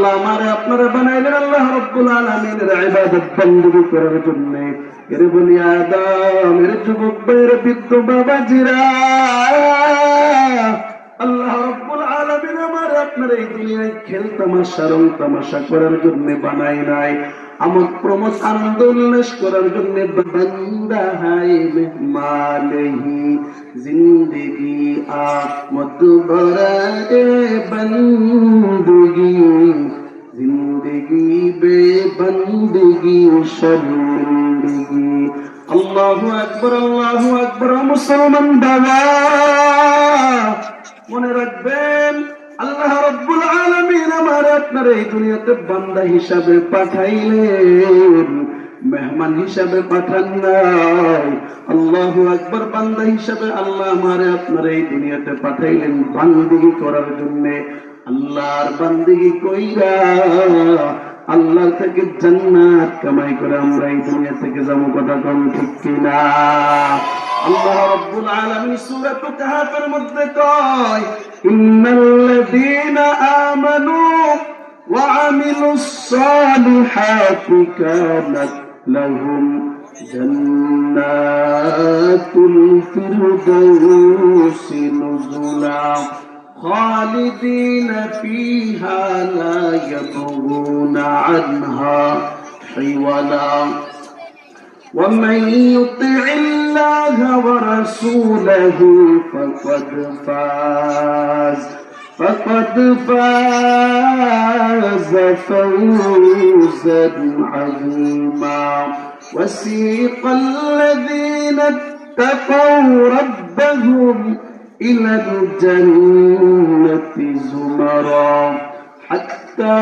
আল্লাহ আমারে, আপনারা বানাইলেন আল্লাহ রব্বুল আলামিনের ইবাদত বندگی করার জন্য। এর বলি আদম, এর যুবক বের বিদ্য বাবাজিরা। আল্লাহ রব্বুল আলামিন আমার আপনার এই দুনিয়ায় খেল তামাশা, রং তামাশা করার জন্য বানাই নাই। আমার প্রমোদ আনন্দ উল্লাস করার জন্য বান্দা হাই মেহমানহি জিন্দেগি আ মধুবরা এ বান্দা মুসলমান বাবা। মনে রাখবেন, আল্লাহ রব্বুল আলামিন আমার আপনার এই দুনিয়াতে বান্দা হিসাবে পাঠাইলেন, মেহমান হিসাবে পাঠান নাই। আল্লাহ আকবার, বান্দা হিসাবে আল্লাহ আমারে আপনার এই দুনিয়াতে পাঠাইলেন বান্দিগি করার জন্য। আল্লাহর বান্দিগি কইরা আল্লাহ থেকে জান্নাত কামাই করে আমরা এই দুনিয়া থেকে যাব কথা কম ঠিক কিনা? আল্লাহ রব্বুল আলামিন সূরাতুল কাহাফের মধ্যে কয়, ইন্নাল্লাযীনা আমানু ওয়া আমিলুস সালিহাতি কানাত লাহুম জান্নাতুল ফিরদাউসি নুজুলা। خالدين فيها لا يبغون عنها حولا. ومن يطع الله ورسوله فقد فاز فقد فاز فوزا عظيما. وسيق الذين اتقوا ربهم إلى الجنة زمرا حتى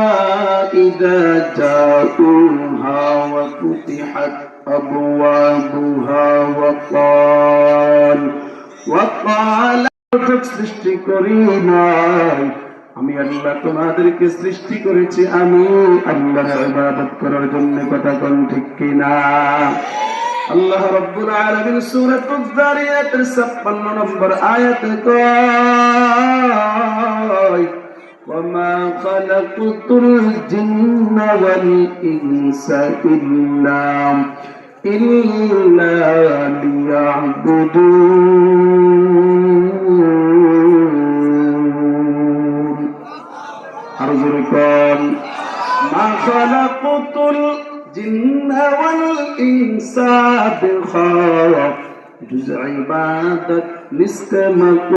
إذا جاءوها وفتحت أبوابها وقال وقال সৃষ্টি করি নাই আমি আল্লাহ তোমাদেরকে সৃষ্টি করেছি আমি আল্লাহর ইবাদত করার জন্য কথা কোন ঠিক কিনা আল্লাহ রব্বুল আলামিন সূরাতুজ জারিয়াতের 56 নম্বর আয়াতে কয় وما خلقت الجن والإنس إلا إلا ليعبدون أرجوكم ما خلقت الجن الجن والإنس بخير جزء عبادة مستمر